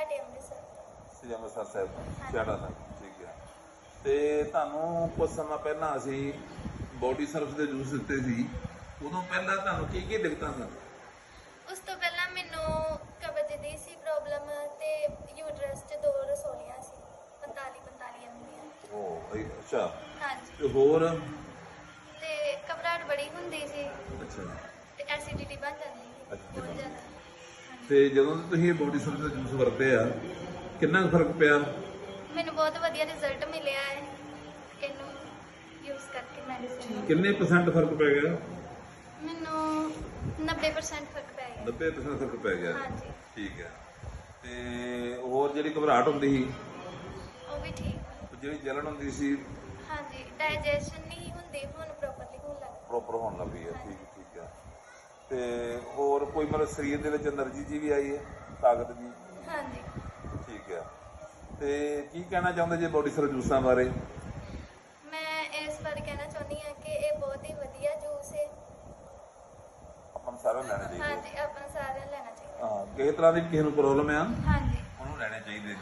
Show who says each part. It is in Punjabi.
Speaker 1: ਛਿਆਟੇ ਅੰਮ੍ਰਿਤਸਰ
Speaker 2: ਸ੍ਰੀ ਅੰਮ੍ਰਿਤਸਰ ਸਾਹਿਬ ਛਿਆੜਾ ਸਾਹਿਬ ਠੀਕ ਹੈ। ਤੇ ਤੁਹਾਨੂੰ ਕੁਝ ਸਮਾਂ ਪਹਿਲਾਂ ਅਸੀਂ ਬੋਡੀ ਸਰਵਿਸ ਦੇ ਜੂਸ ਦਿੱਤੇ ਸੀ। ਉਦੋਂ ਪਹਿਲਾਂ ਤੁਹਾਨੂੰ ਕੀ ਕੀ ਦਿੱਕਤਾਂ ਸਨ?
Speaker 1: ਉਸ ਤੋਂ ਪਹਿਲਾਂ ਮੈਨੂੰ ਕਬਜ਼ ਦੀ ਸੀ ਪ੍ਰੋਬਲਮ ਤੇ ਯੂਟਰਸ 'ਚ ਦੋ ਰਸੋਲੀਆਂ ਸੀ 45 45 ਐਮਬੀਆਂ।
Speaker 2: ਉਹ ਇਹ- ਅੱਛਾ।
Speaker 1: ਹਾਂਜੀ।
Speaker 2: ਤੇ ਹੋਰ?
Speaker 1: ਤੇ ਘਬਰਾਹਟ ਬੜੀ ਹੁੰਦੀ ਸੀ।
Speaker 2: ਅੱਛਾ।
Speaker 1: ਤੇ ਐਸਿਡਿਟੀ ਬਣ ਜਾਂਦੀ ਸੀ
Speaker 2: Acidity
Speaker 1: ਬਹੁਤ
Speaker 2: ਬਣ
Speaker 1: ਜ਼ਿਆਦਾ
Speaker 2: ਤੇ ਜਦੋਂ ਤੋਂ ਤੁਸੀਂ ਬੋਡੀ ਸਰਵਿਸ ਦਾ ਜੂਸ ਵਰਤੇ ਆ ਕਿੰਨਾ ਕੁ ਫ਼ਰਕ ਪਿਆ?
Speaker 1: ਮੈਨੂੰ ਬਹੁਤ ਵਧੀਆ ਰਿਜ਼ਲਟ ਮਿਲਿਆ ਹੈ। ਇਹਨੂੰ ਯੂਜ਼ ਕਰਕੇ ਮੈਡੀਸਿਨ
Speaker 2: ਕਿੰਨੇ ਪਰਸੈਂਟ ਫ਼ਰਕ ਪੈ ਗਿਆ?
Speaker 1: ਮੈਨੂੰ 90% ਫ਼ਰਕ ਪੈ ਗਿਆ।
Speaker 2: 90% ਫ਼ਰਕ ਪੈ ਗਿਆ।
Speaker 1: ਹਾਂਜੀ।
Speaker 2: ਠੀਕ ਹੈ। ਤੇ ਹੋਰ ਜਿਹੜੀ ਘਬਰਾਹਟ ਹੁੰਦੀ ਸੀ?
Speaker 1: ਉਹ ਵੀ ਠੀਕ।
Speaker 2: ਜਿਹੜੀ ਜਲਨ ਹੁੰਦੀ ਸੀ?
Speaker 1: ਹਾਂਜੀ ਡਾਈਜੈਸ਼ਨ ਨਹੀਂ ਹੁੰਦੀ ਹੁਣ ਪ੍ਰੋਪਰਲੀ ਹੋਣ ਲੱਗ।
Speaker 2: ਪ੍ਰੋਪਰ ਹੋਣ ਲੱਗ ਹੈ ਠੀਕ ਠੀਕ। ਹੈ ਤੇ ਹੋਰ ਕੋਈ ਮਤਲਬ ਸਰੀਰ ਦੇ ਵਿੱਚ એનર્ਜੀ ਜੀ ਵੀ ਆਈ ਹੈ? ਤਾਕਤ ਜੀ?
Speaker 1: ਹਾਂਜੀ।
Speaker 2: ਠੀਕ ਹੈ। ਤੇ ਕੀ ਕਹਿਣਾ ਚਾਹੁੰਦੇ ਜੇ ਬੋਡੀ ਸਰਵ ਜੂਸਾਂ ਬਾਰੇ?
Speaker 1: ਮੈਂ ਇਸ ਬਾਰੇ ਕਹਿਣਾ ਚਾਹੁੰਦੀ ਹਾਂ ਕਿ ਇਹ ਬਹੁਤ ਹੀ ਵਧੀਆ ਜੂਸ ਹੈ।
Speaker 2: ਆਪਾਂ ਨੂੰ ਸਾਰਿਆਂ ਨੂੰ ਲੈਣਾ ਚਾਹੀਦਾ।
Speaker 1: ਹਾਂਜੀ ਆਪਾਂ ਨੂੰ ਸਾਰਿਆਂ ਨੂੰ ਲੈਣਾ ਚਾਹੀਦਾ।
Speaker 2: ਹਾਂ ਕਿਸੇ ਤਰ੍ਹਾਂ ਦੀ ਕਿਸੇ ਨੂੰ ਪ੍ਰੋਬਲਮ ਆ
Speaker 1: ਹਾਂਜੀ। ਉਹਨੂੰ ਲੈਣੇ ਚਾਹੀਦੇ ਜੀ।